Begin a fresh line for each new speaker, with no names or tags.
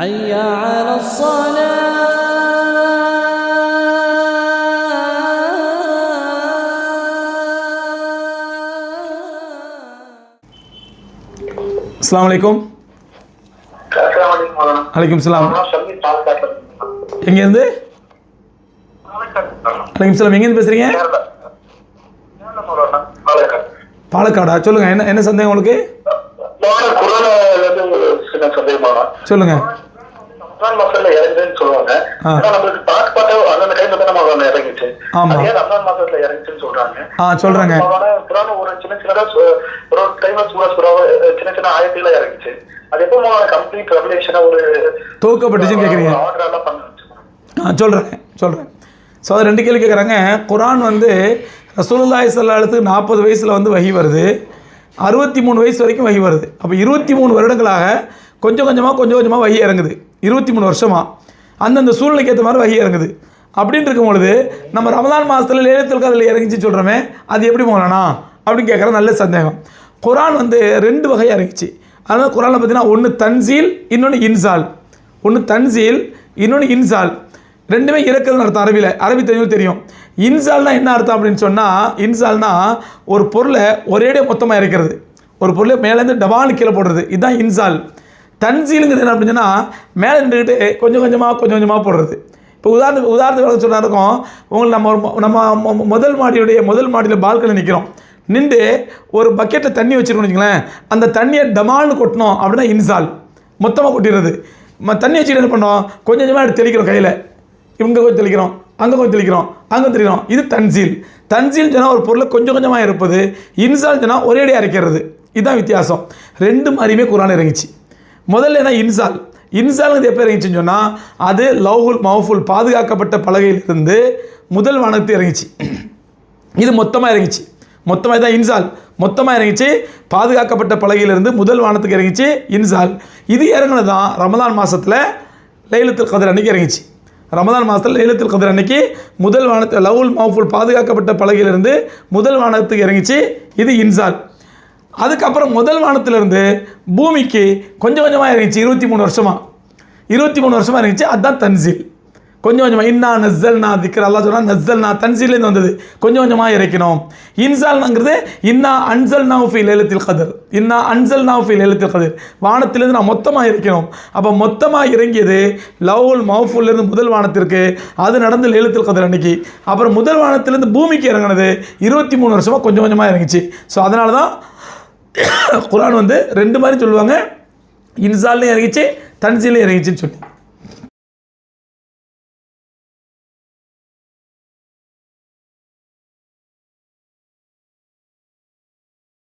حي على الصلاه السلام عليكم عليكم السلام எங்கேருந்து
வலைக்கும்
சார் எங்கேருந்து பேசுகிறீங்க பாலக்காடா சொல்லுங்க என்ன என்ன சந்தேகம் உங்களுக்கு சொல்லுங்க
ரம்ஜான் மாசத்துல இறங்குதுன்னு சொல்லுவாங்க ஆனா நம்மளுக்கு பாட்டு பாட்டு அந்தந்த டைம்ல தான் நம்ம இறங்கிச்சு அதே ரம்ஜான் மாசத்துல இறங்குச்சுன்னு சொல்றாங்க சொல்றாங்க புராணம் ஒரு சின்ன சின்னதா ஒரு டைம்ல சூரா சுறாவா சின்ன சின்ன ஆயத்துல இறங்குச்சு அது எப்போ கம்ப்ளீட் ரெவலேஷனா ஒரு
தூக்கப்பட்டுச்சுன்னு கேக்குறீங்க ஆர்டரெல்லாம் பண்ண சொல்றேன் சொல்றேன் ஸோ அது ரெண்டு கேள்வி கேட்குறாங்க குரான் வந்து ரசூலுல்லாய் சல்லாத்துக்கு நாற்பது வயசுல வந்து வகி வருது அறுபத்தி மூணு வயசு வரைக்கும் வகி வருது அப்போ இருபத்தி மூணு வருடங்களாக கொஞ்சம் கொஞ்சமாக கொஞ்சம் கொஞ்சமாக வகி இறங்குது இருபத்தி மூணு வருஷமாக அந்தந்த சூழ்நிலைக்கு ஏற்ற மாதிரி வகி இறங்குது அப்படின்னு இருக்கும் பொழுது நம்ம ரமதான் மாதத்தில் லேலத்தில் கதையில் இறங்கிச்சு சொல்கிறோமே அது எப்படி போகலானா அப்படின்னு கேட்குற நல்ல சந்தேகம் குரான் வந்து ரெண்டு வகையாக இறங்கிச்சு அதனால் குரானில் பார்த்தீங்கன்னா ஒன்று தன்சீல் இன்னொன்று இன்சால் ஒன்று தன்சீல் இன்னொன்று இன்சால் ரெண்டுமே இறக்குதுன்னு அர்த்தம் அரபியில் அரபி தெரியும் தெரியும் இன்சால்னா என்ன அர்த்தம் அப்படின்னு சொன்னால் இன்சால்னா ஒரு பொருளை ஒரேடியே மொத்தமாக இறக்கிறது ஒரு பொருளை மேலேருந்து டபான்னு கீழே போடுறது இதுதான் இன்சால் தன்சீலுங்கிறது என்ன அப்படின்னா மேலே நின்றுக்கிட்டு கொஞ்சம் கொஞ்சமாக கொஞ்சம் கொஞ்சமாக போடுறது இப்போ உதாரணத்துக்கு உதாரணத்துக்கு சொன்னால் இருக்கும் உங்களுக்கு நம்ம நம்ம முதல் மாடியுடைய முதல் மாடியில் பால்கனி நிற்கிறோம் நின்று ஒரு பக்கெட்டில் தண்ணி வச்சுருக்கோம் வச்சுங்களேன் அந்த தண்ணியை டமால்னு கொட்டணும் அப்படின்னா இன்சால் மொத்தமாக கொட்டிடுறது தண்ணி வச்சுட்டு என்ன பண்ணோம் கொஞ்சம் கொஞ்சமாக எடுத்து தெளிக்கிறோம் கையில் இவங்க கொஞ்சம் தெளிக்கிறோம் அங்கே கொஞ்சம் தெளிக்கிறோம் அங்கே தெளிக்கிறோம் இது தன்சீல் தன்சீல் சொன்னால் ஒரு பொருளை கொஞ்சம் கொஞ்சமாக இருப்பது இன்சால் சொன்னால் ஒரே அடியாக இருக்கிறது இதுதான் வித்தியாசம் ரெண்டு மாதிரியுமே குரான் இறங்கிச்சு முதல்ல என்ன இன்சால் இன்சால்ங்கிறது எப்போ இறங்கிச்சுன்னு சொன்னால் அது லவ்ஹுல் மவுஃபுல் பாதுகாக்கப்பட்ட பலகையிலிருந்து முதல் வானத்து இறங்கிச்சு இது மொத்தமாக இறங்கிச்சு மொத்தமாக தான் இன்சால் மொத்தமாக இறங்கிச்சு பாதுகாக்கப்பட்ட பலகையிலிருந்து முதல் வானத்துக்கு இறங்கிச்சு இன்சால் இது இறங்கினதான் தான் ரமதான் மாதத்தில் லைலத்தில் கதிர் அன்னைக்கு இறங்கிச்சு ரமதான் மாதத்தில் லைலத்தில் கதிர் அன்னைக்கு முதல் வானத்தை லவுல் மவுஃபுல் பாதுகாக்கப்பட்ட பலகையிலிருந்து முதல் வானத்துக்கு இறங்கிச்சு இது இன்சார் அதுக்கப்புறம் முதல் வானத்திலிருந்து பூமிக்கு கொஞ்சம் கொஞ்சமாக இறங்கிச்சு இருபத்தி மூணு வருஷமாக இருபத்தி மூணு வருஷமாக இருந்துச்சு அதுதான் தன்சில் கொஞ்சம் கொஞ்சமாக இன்னா நஸ்ஸல் நான் திக்கிற அல்லா சொன்னால் நஸ்ஸல் நான் தன்சிலேருந்து வந்தது கொஞ்சம் கொஞ்சமாக இறைக்கணும் இன்சால்னாங்கிறது இன்னா அன்சல் நாவ் ஃபி லேலத்தில் கதர் இன்னா அன்சல் நாவ் ஃபி லேலத்தில் கதர் வானத்திலேருந்து நான் மொத்தமாக இறக்கணும் அப்போ மொத்தமாக இறங்கியது உல் மவுஃபுல்லேருந்து முதல் வானத்திற்கு அது நடந்து லேலத்தில் கதர் அன்னைக்கு அப்புறம் முதல் வானத்திலேருந்து பூமிக்கு இறங்கினது இருபத்தி மூணு வருஷமாக கொஞ்சம் கொஞ்சமாக இறங்கிச்சு ஸோ அதனால தான் குரான் வந்து ரெண்டு மாதிரி சொல்லுவாங்க இன்சால்லையும் இறங்கிச்சு தன்சிலையும் இறங்கிச்சின்னு சொல்லி